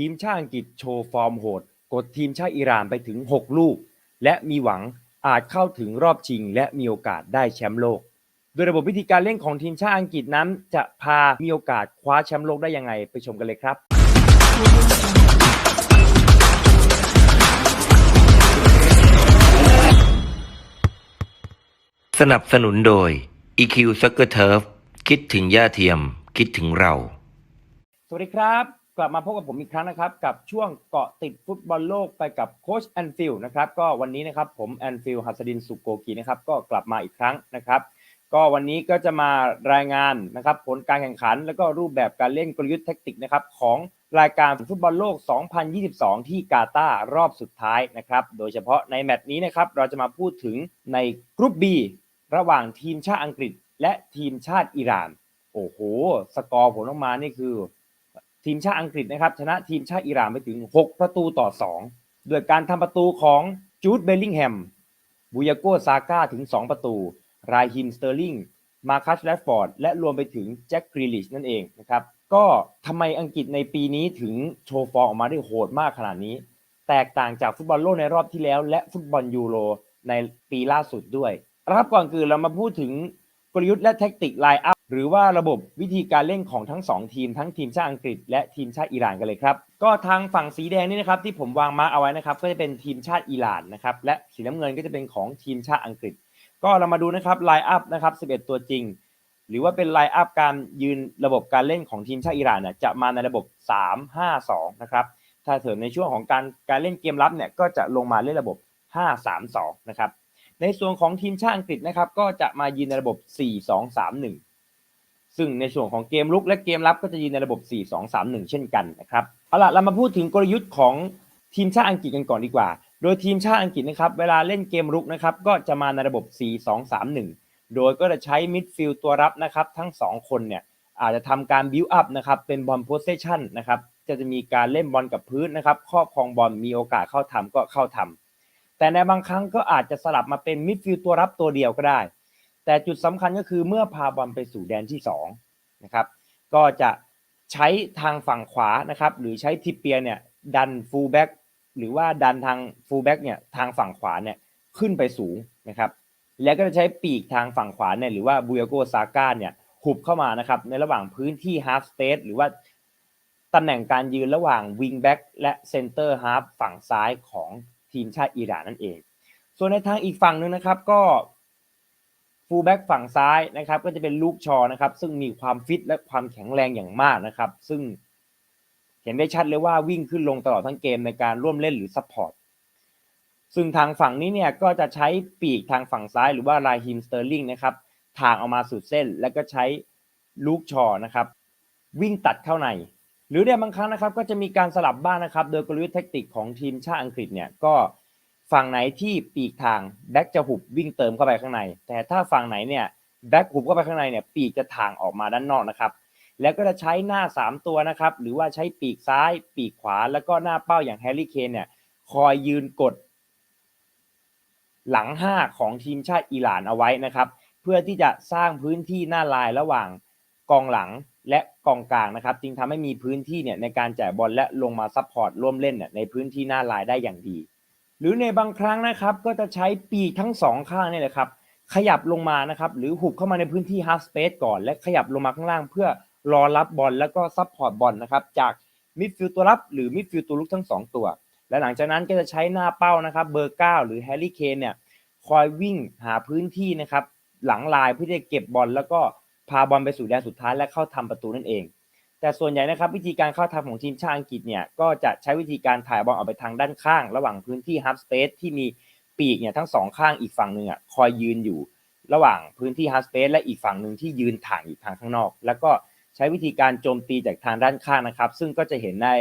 ทีมชาติอังกฤษโชว์ฟอร์มโหด กดทีมชาติอิหร่านไปถึง 6 ลูก และมีหวังอาจเข้าถึงรอบชิง และมีโอกาสได้แชมป์โลก โดยระบบวิธีการเล่นของทีมชาติอังกฤษนั้น จะพามีโอกาสคว้าแชมป์โลกได้ยังไงไปชมกันเลยครับ สนับสนุนโดย EQ Soccer Turf คิดถึงย่าเทียม คิดถึงเรา สวัสดีครับ กลับมาพบกับผมอีกครั้งนะครับ กับช่วงเกาะติดฟุตบอลโลกไปกับโค้ชแอนฟิลนะครับก็วันนี้นะครับผมแอนฟิลหัสดินสุโกกีนะครับก็กลับมาอีกครั้งนะครับ ก็วันนี้ก็จะมารายงานนะครับผลการแข่งขัน แล้วก็รูปแบบการเล่นกลยุทธ์แทคติกนะครับของรายการฟุตบอลโลก 2022 ที่กาตาร์รอบสุดท้ายนะครับ โดยเฉพาะในแมตช์นี้นะครับเราจะมาพูดถึงในกรุ๊ป B ระหว่างทีมชาติอังกฤษ และทีมชาติอิหร่าน โอ้โห สกอร์ผลออกมานี่คือ ทีมชาติอังกฤษนะครับ ชนะทีมชาติอิหร่านไปถึง 6 ประตูต่อ2โดยการทำประตูของจูดเบลลิงแฮมบูยาโกซาก้าถึง 2 ประตู รายฮิมสเตอร์ลิงมาคัสแรดฟอร์ด และรวมไปถึงแจ็คกรีลิชนั่นเองนะครับ ก็ทำไมอังกฤษในปีนี้ถึงโชว์ฟอร์มออกมาได้โหดมากขนาดนี้ แตกต่างจากฟุตบอลโลกในรอบที่แล้ว และฟุตบอลยูโรในปีล่าสุดด้วยครับก่อนคือเรามาพูดถึงกลยุทธ์และแท็กติกไลน์อัพ หรือว่าระบบวิธีการเล่นของทั้ง 2 ทีมทั้งทีมชาติอังกฤษและทีมชาติอิหร่านกันเลยครับ ก็ทางฝั่งสีแดงนี่นะครับที่ผมวางมาร์กเอาไว้นะครับก็จะเป็นทีมชาติอิหร่านนะครับและสีน้ำเงินก็จะเป็นของทีมชาติอังกฤษ ก็เรามาดูนะครับไลน์อัพนะครับ11 ตัวจริง หรือว่าเป็นไลน์อัพการยืนระบบการเล่นของทีมชาติอิหร่านเนี่ยจะมาในระบบ 3-5-2 นะครับถ้าเถิดในช่วงของการการเล่นเกมรับเนี่ยก็จะลงมาเล่นระบบ 5-3-2 นะครับในส่วนของทีมชาติอังกฤษนะครับก็จะมายืนในระบบ 4-2-3-1 ซึ่งในส่วนของเกมลุกและเกมรับก็จะยืนในระบบ 4-2-3-1 เช่นกันนะครับเอาล่ะเรามาพูดถึงกลยุทธ์ของทีมชาติอังกฤษกันก่อนดีกว่า โดยทีมชาติอังกฤษนะครับเวลาเล่นเกมรุกนะครับก็จะมาในระบบ 4-2-3-1 โดยก็จะใช้มิดฟิลด์ตัวรับนะครับทั้ง 2 คนเนี่ยอาจจะทำการบิวอัพนะครับเป็นบอลโพสเซชันนะครับจะจะมีการเล่นบอลกับพื้นนะครับครอบครองบอลมีโอกาสเข้าทำก็เข้าทำแต่ในบางครั้งก็อาจจะสลับมาเป็นมิดฟิลด์ตัวรับตัวเดียวก็ได้ แต่จุดสำคัญก็คือเมื่อพาบอลไปสู่แดนที่2นะครับก็จะใช้ทางฝั่งขวานะครับหรือใช้ทิปเปียเนี่ยดันฟูลแบ็กหรือว่าดันทางฟูลแบ็กเนี่ยทางฝั่งขวาเนี่ยขึ้นไปสูงนะครับแล้วก็จะใช้ปีกทางฝั่งขวาเนี่ยหรือว่าบูยาโกซาก้าเนี่ยหุบเข้ามานะครับในระหว่างพื้นที่ฮา f สเ a ซหรือว่าตำแหน่งการยืนระหว่างวิงแบ็กและเซนเตอร์ฮา f ฝั่งซ้ายของทีมชาติอิหร่านนั่นเอง ส่วนในทางอีกฝั่งหนึ่งนะครับก็ ฟูลแบ็กฝั่งซ้ายนะครับ ก็จะเป็นลูกชอนะครับ ซึ่งมีความฟิตและความแข็งแรงอย่างมากนะครับ ซึ่งเห็นได้ชัดเลยว่าวิ่งขึ้นลงตลอดทั้งเกมในการร่วมเล่นหรือซัพพอร์ตซึ่งทางฝั่งนี้เนี่ยก็จะใช้ปีกทางฝั่งซ้ายหรือว่าลายฮิมสเตอร์ลิงนะครับทางออกมาสุดเส้น แล้วก็ใช้ลูกชอนะครับ วิ่งตัดเข้าใน หรือในบางครั้งนะครับ ก็จะมีการสลับบ้างนะครับ โดยกลยุทธ์แทคติกของทีมชาติอังกฤษเนี่ยก็ ฝั่งไหนที่ปีกทางแบ็กจะหุบวิ่งเติมเข้าไปข้างใน แต่ถ้าฝั่งไหนเนี่ยแบ็กหุบเข้าไปข้างในเนี่ยปีกจะทางออกมาด้านนอกนะครับ แล้วก็จะใช้หน้า 3 ตัวนะครับ หรือว่าใช้ปีกซ้าย ปีกขวา แล้วก็หน้าเป้าอย่างแฮร์รี่เคนเนี่ยคอยยืนกด หลัง 5 ของทีมชาติอิหร่านเอาไว้นะครับ เพื่อที่จะสร้างพื้นที่หน้าลายระหว่างกองหลังและกองกลางนะครับจึงทำให้มีพื้นที่เนี่ยในการจ่ายบอลและลงมาซัพพอร์ตร่วมเล่นเนี่ยในพื้นที่หน้าลายได้อย่างดี หรือในบางครั้งนะครับก็จะใช้ปีกทั้งสองข้างนี่แหละครับ ขยับลงมานะครับ หรือหุบเข้ามาในพื้นที่ half space ก่อน และขยับลงมาข้างล่าง เพื่อรอรับบอลแล้วก็ซัพพอร์ตบอลนะครับ จากมิดฟิลด์ตัวรับหรือมิดฟิลด์ตัวลุกทั้ง 2 ตัว และหลังจากนั้นก็จะใช้หน้าเป้านะครับเบอร์ 9 หรือแฮร์รี่เคนเนี่ยคอยวิ่งหาพื้นที่นะครับ หลังลายเพื่อจะเก็บบอลแล้วก็พาบอลไปสู่แดนสุดท้ายและเข้าทำประตูนั่นเอง แต่ส่วนใหญ่นะครับวิธีการเข้าทำของทีมชาติอังกฤษเนี่ยก็จะใช้วิธีการถ่ายบอลออกไปทางด้านข้าง ระหว่างพื้นที่ half space ที่มีปีกเนี่ยทั้งสองข้างอีกฝั่งหนึ่งอะคอยยืนอยู่ ระหว่างพื้นที่ half space และอีกฝั่งหนึ่งที่ยืนถ่างอยู่ทางข้างนอก แล้วก็ใช้วิธีการโจมตีจากทางด้านข้างนะครับ ซึ่งก็จะเห็นได้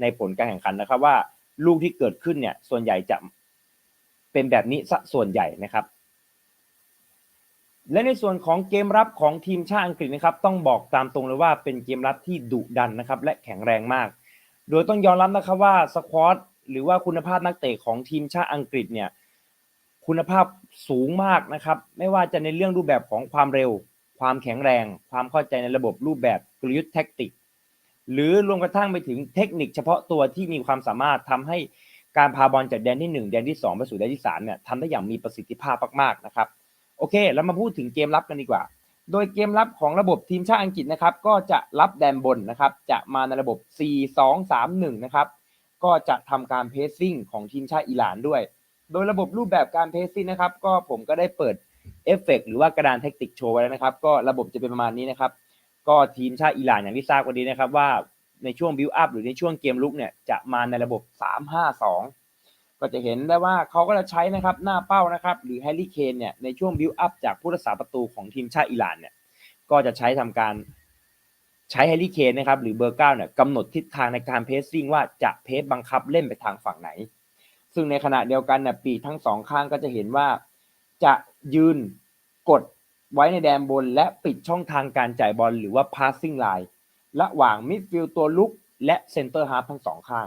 ในผลการแข่งขันนะครับว่าลูกที่เกิดขึ้นเนี่ยส่วนใหญ่จะเป็นแบบนี้ซะส่วนใหญ่นะครับ และในส่วนของเกมรับของทีมชาติอังกฤษนะครับ ต้องบอกตามตรงเลยว่าเป็นเกมรับที่ดุดันนะครับ และแข็งแรงมาก โดยต้องยอมรับนะครับว่าสควอตหรือว่าคุณภาพนักเตะของทีมชาติอังกฤษเนี่ยคุณภาพสูงมากนะครับ ไม่ว่าจะในเรื่องรูปแบบของความเร็ว ความแข็งแรง ความเข้าใจในระบบรูปแบบกลยุทธ์แท็กติก หรือรวมกระทั่งไปถึงเทคนิคเฉพาะตัวที่มีความสามารถทำให้การพาบอลจากแดนที่ 1 แดนที่ 2 ไปสู่แดนที่3เนี่ยทำได้อย่างมีประสิทธิภาพมากๆนะครับ โอเคเรามาพูดถึงเกมรับกันดีกว่า โดยเกมรับของระบบทีมชาติอังกฤษนะครับ ก็จะรับแดนบนนะครับ จะมาในระบบ 4-2-3-1 นะครับ ก็จะทำการเพสซิ่งของทีมชาติอิหร่านด้วย โดยระบบรูปแบบการเพสซิ่งนะครับ ก็ผมก็ได้เปิดเอฟเฟกต์หรือว่ากระดานเทคนิคโชว์ไว้แล้วนะครับ ก็ระบบจะเป็นประมาณนี้นะครับ ก็ทีมชาติอิหร่านอย่างที่ทราบกันดีนะครับว่าในช่วงบิวอัพหรือในช่วงเกมลุกเนี่ยจะมาในระบบ 3-5-2 ก็จะเห็นได้ว่าเขาก็จะใช้นะครับหน้าเป้านะครับหรือแฮร์รี่เคนเนี่ยในช่วงบิวอัพจากผู้รักษาประตูของทีมชาติอิหร่านเนี่ยก็จะใช้ทำการใช้แฮร์รี่เคนนะครับหรือเบอร์เก้าเนี่ยกำหนดทิศทางในการเพสซิ่งว่าจะเพสบังคับเล่นไปทางฝั่งไหน ซึ่งในขณะเดียวกันเนี่ยปีทั้งสองข้างก็จะเห็นว่า จะยืนกดไว้ในแดนบน และปิดช่องทางการจ่ายบอลหรือว่า passing line ระหว่างมิดฟิลด์ตัวลุกและเซนเตอร์ฮาร์ฟทั้งสองข้าง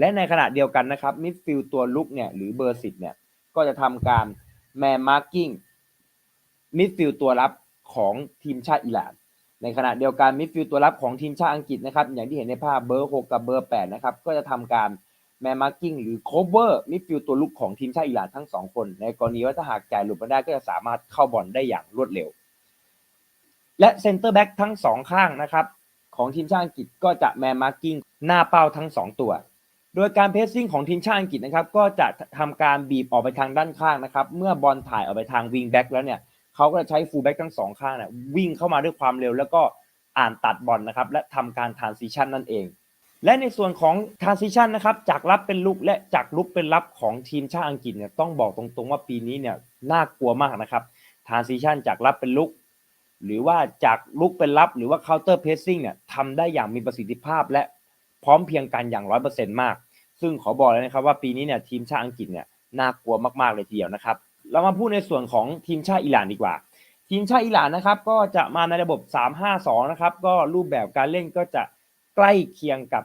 และในขณะเดียวกันนะครับมิดฟิลด์ตัวลุกเนี่ยหรือเบอร์สิบเนี่ยก็จะทำการแมนมาร์กิ้งมิดฟิลด์ตัวรับของทีมชาติอิหร่าน ในขณะเดียวกันมิดฟิลด์ตัวรับของทีมชาติอังกฤษนะครับอย่างที่เห็นในภาพเบอร์6กับเบอร์8นะครับก็จะทำการแมนมาร์กิ้งหรือโคเวอร์มิดฟิลด์ตัวลุกของทีมชาติอิหร่านทั้งสองคน ในกรณีว่าถ้าหากจ่ายหลุดมาได้ก็จะสามารถเข้าบอลได้อย่างรวดเร็ว และเซนเตอร์แบ็กทั้งสองข้างนะครับของทีมชาติอังกฤษก็จะแมนมาร์กิ้งหน้าเป้าทั้ง2ตัว โดยการเพสซิ่งของทีมชาติอังกฤษนะครับ ก็จะทำการบีบออกไปทางด้านข้างนะครับ เมื่อบอลถ่ายออกไปทางวิงแบ็กแล้วเนี่ยเขาก็จะใช้ฟูลแบ็กทั้งสองข้างเนี่ยวิ่งเข้ามาด้วยความเร็ว แล้วก็อ่านตัดบอลนะครับ และทำการทานซิชันนั่นเอง และในส่วนของทานซิชันนะครับ จากรับเป็นลุกและจากลุกเป็นรับของทีมชาติอังกฤษเนี่ยต้องบอกตรงๆว่าปีนี้เนี่ยน่ากลัวมากนะครับทานซิชันจากรับเป็นลุกหรือว่าจากลุกเป็นรับหรือว่า counter pressing เนี่ยทำได้อย่างมีประสิทธิภาพและ พร้อมเพียงกันอย่างร้อยเปอร์เซ็นต์มาก ซึ่งขอบอกเลยนะครับว่าปีนี้เนี่ยทีมชาติอังกฤษเนี่ยน่ากลัวมากๆเลยทีเดียวนะครับ เรามาพูดในส่วนของทีมชาติอิหร่านดีกว่า ทีมชาติอิหร่านนะครับก็จะมาในระบบ 3-5-2 นะครับก็รูปแบบการเล่นก็จะใกล้เคียงกับ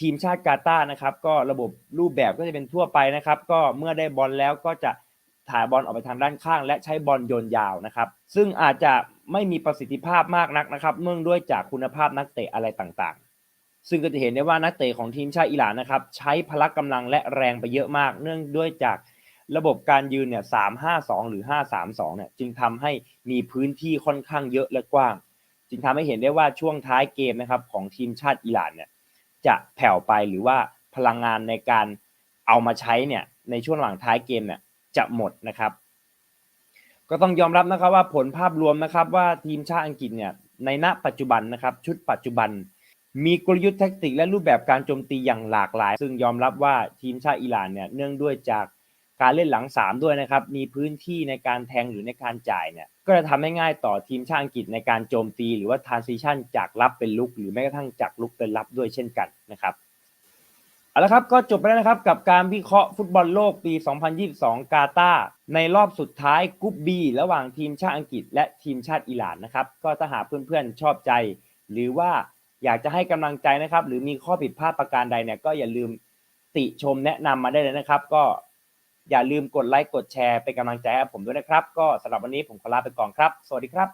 ทีมชาติกาตาร์นะครับก็ระบบรูปแบบก็จะเป็นทั่วไปนะครับ ก็เมื่อได้บอลแล้วก็จะถ่ายบอลออกไปทางด้านข้าง และใช้บอลโยนยาวนะครับ ซึ่งอาจจะไม่มีประสิทธิภาพมากนักนะครับเนื่องด้วยจากคุณภาพนักเตะอะไรต่างๆ ซึ่งก็จะเห็นได้ว่านักเตะของทีมชาติอิหร่านนะครับ ใช้พละกำลังและแรงไปเยอะมาก เนื่องด้วยจากระบบการยืนเนี่ย3-5-2หรือ5-3-2เนี่ยจึงทำให้มีพื้นที่ค่อนข้างเยอะและกว้าง จึงทำให้เห็นได้ว่าช่วงท้ายเกมนะครับของทีมชาติอิหร่านเนี่ยจะแผ่วไปหรือว่าพลังงานในการเอามาใช้เนี่ยในช่วงหลังท้ายเกมเนี่ยจะหมดนะครับ ก็ต้องยอมรับนะครับว่าผลภาพรวมนะครับว่าทีมชาติอังกฤษเนี่ยในณปัจจุบันนะครับชุดปัจจุบัน มีกลยุทธ์แท็กติกและรูปแบบการโจมตีอย่างหลากหลาย ซึ่งยอมรับว่าทีมชาติอิหร่านเนี่ยเนื่องด้วยจากการเล่นหลังสามด้วยนะครับ มีพื้นที่ในการแทงหรือในการจ่ายเนี่ย ก็จะทำให้ง่ายต่อทีมชาติอังกฤษในการโจมตีหรือว่า transition จากรับเป็นลุก หรือแม้กระทั่งจากลุกเป็นรับด้วยเช่นกันนะครับเอาละครับก็จบไปแล้วนะครับกับการวิเคราะห์ฟุตบอลโลกปี 2022 กาตาร์ในรอบสุดท้ายกรุ๊ป B ระหว่างทีมชาติอังกฤษ และทีมชาติอิหร่านนะครับ ก็ถ้าหากเพื่อนๆชอบใจ หรือว่า อยากจะให้กำลังใจนะครับ หรือมีข้อผิดพลาดประการใดเนี่ยก็อย่าลืมติชมแนะนำมาได้เลยนะครับ ก็อย่าลืมกดไลค์กดแชร์เป็นกำลังใจให้ผมด้วยนะครับ ก็สำหรับวันนี้ผมขอลาไปก่อนครับ สวัสดีครับ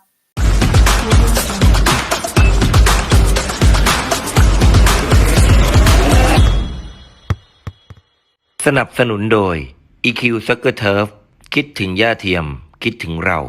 สนับสนุนโดย EQ Soccer Turf คิดถึงย่าเทียม คิดถึงเรา